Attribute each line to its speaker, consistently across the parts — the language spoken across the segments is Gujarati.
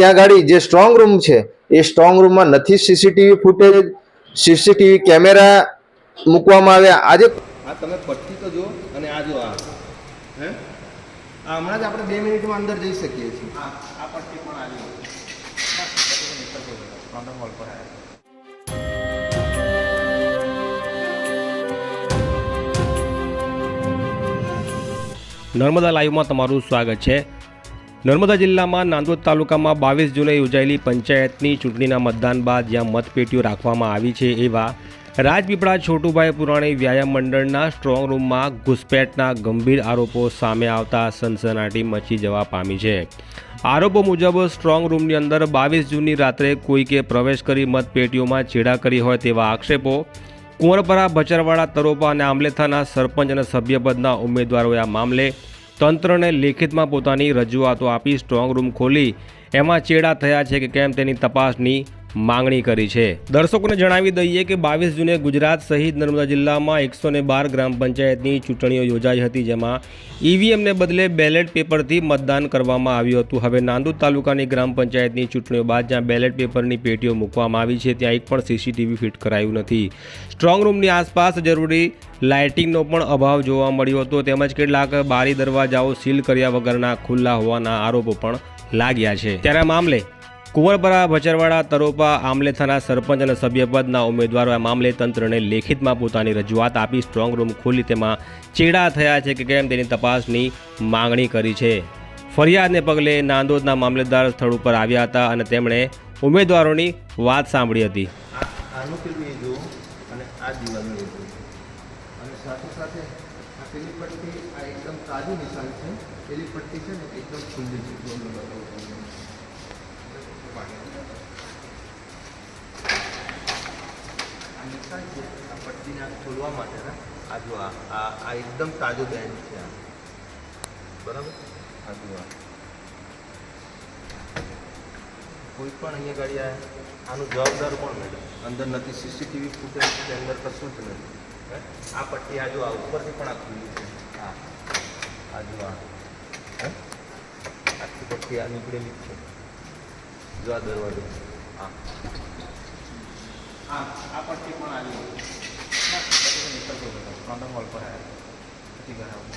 Speaker 1: ત્યાં ગાડી જે સ્ટ્રોંગ રૂમ છે એ સ્ટ્રોંગ રૂમમાં નથી સીસીટીવી ફૂટેજ સીસીટીવી કેમેરા મૂકવામાં આવ્યા. આજે
Speaker 2: આ તમે પટ્ટી તો જો અને આ જો આ. હે? આ હમણાં જ આપણે બે મિનિટમાં અંદર જઈ શકીએ છીએ. આ આ પટ્ટી પણ આવી હોલ પર આવ્યા
Speaker 3: નર્મદા લાઈવમાં તમારું સ્વાગત છે. નર્મદા જિલ્લામાં નાંદોદ તાલુકામાં બાવીસ જૂને યોજાયેલી પંચાયતની ચૂંટણીના મતદાન બાદ જ્યાં મતપેટીઓ રાખવામાં આવી છે એવા રાજપીપળા છોટુભાઈ પુરાણી વ્યાયામ મંડળના સ્ટ્રોંગ રૂમમાં ઘૂસપેટના ગંભીર આરોપો સામે આવતા સનસનાટી મચી જવા પામી છે. આરોપો મુજબ સ્ટ્રોંગ રૂમની અંદર બાવીસ જૂનની રાત્રે કોઈકે પ્રવેશ કરી મતપેટીઓમાં ચેડા કરી હોય તેવા આક્ષેપો કુંવરપરા, ભચરવાડા, તરોપા અને આમલેથાના સરપંચ અને સભ્યપદના ઉમેદવારોએ આ મામલે તંત્રને લેખિતમાં પોતાની રજૂઆતો આપી સ્ટ્રોંગ રૂમ ખોલી. એમાં ચેડા થયા છે કે કેમ તેની તપાસની માંગણી કરી છે. દર્શકોને જણાવી દઈએ કે બાવીસ જૂને ગુજરાત સહિત નર્મદા જિલ્લામાં એકસો બાર ગ્રામ પંચાયતની ચૂંટણીઓ યોજાઈ હતી, જેમાં ઈવીએમને બદલે બેલેટ પેપરથી મતદાન કરવામાં આવ્યું હતું. હવે નાંદોદ તાલુકાની ગ્રામ પંચાયતની ચૂંટણીઓ બાદ જ્યાં બેલેટ પેપરની પેટીઓ મૂકવામાં આવી છે, ત્યાં એક પણ સીસીટીવી ફિટ કરાયું નથી. સ્ટ્રોંગ રૂમની આસપાસ જરૂરી લાઇટિંગનો પણ અભાવ જોવા મળ્યો હતો. તેમજ કેટલાક બારી દરવાજાઓ સીલ કર્યા વગરના ખુલ્લા હોવાના આરોપો પણ લાગ્યા છે. ત્યારે મામલે કુંવરપરા ભચરવાડા તરોપા આમલેથાના સરપંચ અને સભ્યપદના ઉમેદવારો આ મામલે તંત્રને લેખિતમાં પોતાની રજૂઆત આપી સ્ટ્રોંગ રૂમ ખોલી તેમાં ચેડા થયા છે કે કેમ તેની તપાસની માંગણી કરી છે. ફરિયાદને પગલે નાંદોદના મામલેદાર સ્થળ ઉપર આવ્યા હતા અને તેમણે ઉમેદવારોની વાત સાંભળી હતી.
Speaker 2: એકદમ તાજું નિશાન છે. પેલી પટ્ટી છે ને, એકદમ ખુલ્લી છે નિશાન છે. આ પટ્ટીને ખોલવા માટેના આ જો આ આ એકદમ તાજો બેન છે આ. બરાબર? આ જો આ. કોઈ પણ અહીંયા ગાડી આ આનું જવાબદાર કોણ મેડમ? અંદર નથી સીસીટીવી ફૂટેજ છે અંદર કશું જ નથી. હે? આ પટ્ટી આ જો આ ઉપરથી પણ આ ખુલ્લી છે. હા. આ જો આ? આખી પટ્ટી આ નીકળેલી જ છે. જો આ દરવાજો. હા. હા આ પટ્ટી પણ આવી ફ્રન્ટ હોલ પર આવ્યા. પછી ઘરે આવું.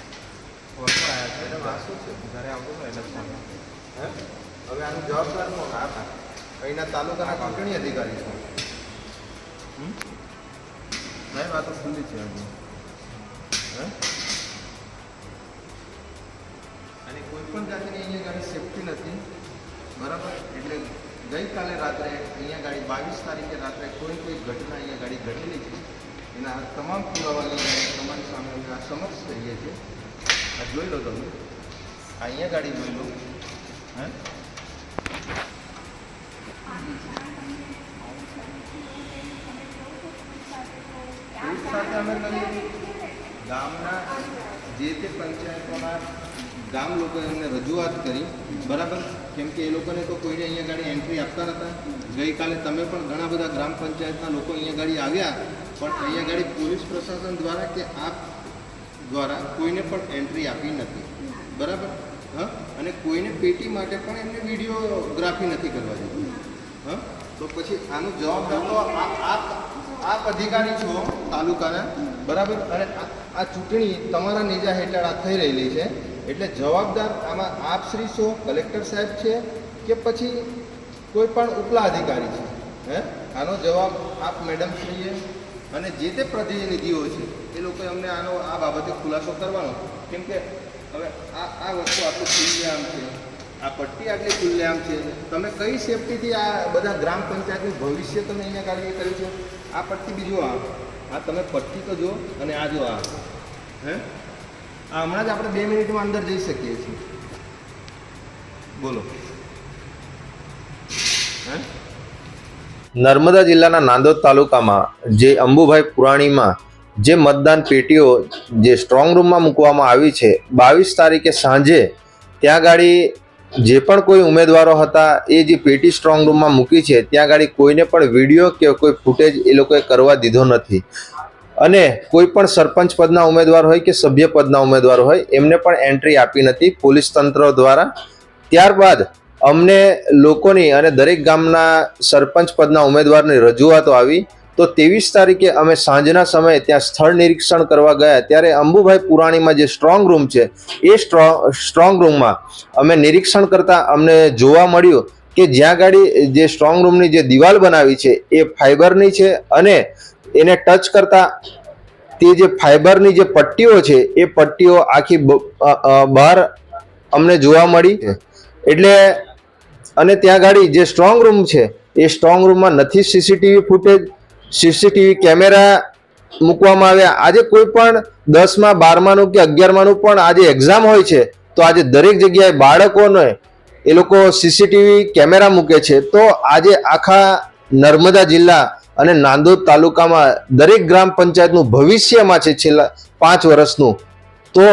Speaker 2: પર આવ્યા છે. એટલે આ શું છે? ઘરે આવતો હતો એટલે ફોન હવે આનું જવાબદાર કોણ આ અહીંના તાલુકાના ચૂંટણી અધિકારી છે. હમ? સાહેબ આ તો ખુલ્લી છે હજુ. હે? અને કોઈ પણ જાતની અહીંયા ગાડી સેફટી નથી. બરાબર? એટલે ગઈકાલે રાત્રે અહીંયા ગાડી બાવીસ તારીખે રાત્રે કોઈ કોઈ ઘટના અહીંયા ગાડી ઘટેલી છે. એના તમામ પુરાવાની ગાડી તમારી સામે અમે આ સમક્ષ કરીએ છીએ. આ જોઈ લો તમે. અહીંયા ગાડી જોઈ લો. હે? સાથે અમે કરીએ ગામના જે તે પંચાયતોના ગામ લોકોએ અમને રજૂઆત કરી. બરાબર? કેમ કે એ લોકોને તો કોઈને અહીંયા ગાડી એન્ટ્રી આપતા નહોતા ગઈકાલે તમે પણ ઘણા બધા ગ્રામ પંચાયતના લોકો અહીંયા ગાડી આવ્યા. પણ અહીંયા ગાડી પોલીસ પ્રશાસન દ્વારા કે આપ દ્વારા કોઈને પણ એન્ટ્રી આપી નથી. બરાબર? હા? અને કોઈને પેટી માટે પણ એમને વિડીયોગ્રાફી નથી કરવા દીધી. હા? તો પછી આનો જવાબદાર તો આપ આપ અધિકારી છો તાલુકાના. બરાબર? અને આ ચૂંટણી તમારા નેજા હેઠળ આ થઈ રહેલી છે. એટલે જવાબદાર આમાં આપ શ્રી છો, કલેક્ટર સાહેબ છે કે પછી કોઈ પણ ઉપલા અધિકારી છે? હે? આનો જવાબ આપ મેડમ શ્રીએ અને જે તે પ્રતિનિધિઓ છે, એ લોકોએ અમને આનો આ બાબતે ખુલાસો કરવાનો. કેમ કે હવે આ આ વસ્તુ આટલું ખુલ્લેઆમ છે. આ પટ્ટી આટલી ખુલ્લેઆમ છે. તમે કઈ સેફટીથી આ બધા ગ્રામ પંચાયતનું ભવિષ્ય તમે અહીંયા કાર્ય કર્યું છે? આ પટ્ટી બીજું આ. આ તમે પટ્ટી તો જો અને આ જો આ. હે? હમણાં જ આપણે બે મિનિટમાં અંદર જઈ શકીએ છીએ. બોલો.
Speaker 1: નર્મદા જિલ્લાના નાંદોદ તાલુકામાં જે અંબુભાઈ પુરાણીમાં જે મતદાન પેટીઓ જે સ્ટ્રોંગ રૂમમાં મૂકવામાં આવી છે, બાવીસ તારીખે સાંજે ત્યાં ગાડી જે પણ કોઈ ઉમેદવારો હતા, એ જે પેટી સ્ટ્રોંગ રૂમમાં મૂકી છે, ત્યાં ગાડી કોઈને પણ વીડિયો કે કોઈ ફૂટેજ એ લોકોએ કરવા દીધો નથી. અને કોઈ પણ સરપંચ પદના ઉમેદવાર હોય કે સભ્ય પદના ઉમેદવાર હોય, એમને પણ એન્ટ્રી આપી નથી પોલીસ તંત્ર દ્વારા. ત્યારબાદ
Speaker 2: અમને લોકોની અને દરેક ગામના સરપંચ પદના ઉમેદવારની રજૂઆતો આવી. તો ત્રેવીસ તારીખે અમે સાંજના સમયે ત્યાં સ્થળ નિરીક્ષણ કરવા ગયા. ત્યારે અંબુભાઈ પુરાણીમાં જે સ્ટ્રોંગ રૂમ છે, એ સ્ટ્રોંગ રૂમમાં અમે નિરીક્ષણ કરતા અમને જોવા મળ્યું કે જ્યાં ગાડી જે સ્ટ્રોંગ રૂમની જે દિવાલ બનાવી છે, એ ફાઈબરની છે અને એને ટચ કરતા તે જે ફાઈબરની જે પટ્ટીઓ છે એ પટ્ટીઓ આખી બહાર અમને જોવા મળી. એટલે અને ત્યાં ગાડી જે સ્ટ્રોંગ રૂમ છે એ સ્ટ્રોંગ રૂમમાં નથી સીસીટીવી ફૂટેજ. સીસીટીવી કેમેરા મૂકવામાં આવ્યા. આજે કોઈ પણ દસમાં બારમાનું કે અગિયારમાનું પણ આજે એક્ઝામ હોય છે તો આજે દરેક જગ્યાએ બાળકોને એ લોકો સીસીટીવી કેમેરા મૂકે છે. તો આજે આખા નર્મદા જિલ્લા અને નાંદોદ તાલુકામાં દરેક ગ્રામ પંચાયતનું ભવિષ્યમાં છે છેલ્લા પાંચ વર્ષનું, તો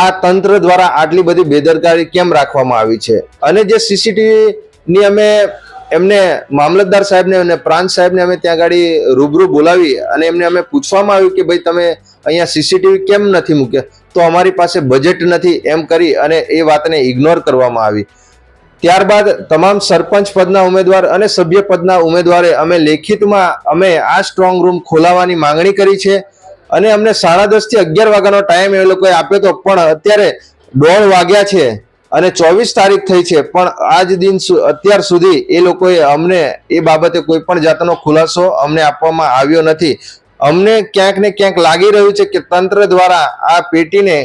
Speaker 2: આ તંત્ર દ્વારા આટલી બધી બેદરકારી કેમ રાખવામાં આવી છે? અને જે સીસીટીવીની અમે એમને મામલતદાર સાહેબને અને પ્રાંત સાહેબને અમે ત્યાં ગાડી રૂબરૂ બોલાવી અને એમને અમે પૂછવામાં આવ્યું કે ભાઈ તમે અહીંયા સીસીટીવી કેમ નથી મૂક્યા? તો અમારી પાસે બજેટ નથી એમ કરી અને એ વાતને ઇગ્નોર કરવામાં આવી. ત્યારબાદ તમામ સરપંચ પદના ઉમેદવાર અને સભ્ય પદના ઉમેદવારે અમે લેખિતમાં અમે આ સ્ટ્રોંગ રૂમ ખોલાવવાની માંગણી કરી છે. અને અમને સાડા દસથી અગિયાર વાગ્યાનો ટાઈમ એ લોકોએ આપ્યો તો પણ અત્યારે દોઢ વાગ્યા છે અને ચોવીસ તારીખ થઈ છે. પણ આજ દિન અત્યાર સુધી એ લોકોએ અમને એ બાબતે કોઈ પણ જાતનો ખુલાસો અમને આપવામાં આવ્યો નથી. અમને ક્યાંક ને ક્યાંક લાગી રહ્યું છે કે તંત્ર દ્વારા આ પેટીને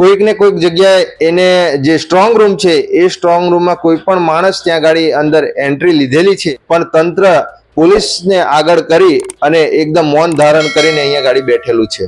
Speaker 2: કોઈક ને કોઈક જગ્યાએ એને જે સ્ટ્રોંગ રૂમ છે, એ સ્ટ્રોંગ રૂમમાં કોઈ પણ માણસ ત્યાં ગાડી અંદર એન્ટ્રી લીધેલી છે. પણ તંત્ર પોલીસને આગળ કરી અને એકદમ મૌન ધારણ કરીને અહીંયા ગાડી બેઠેલું છે.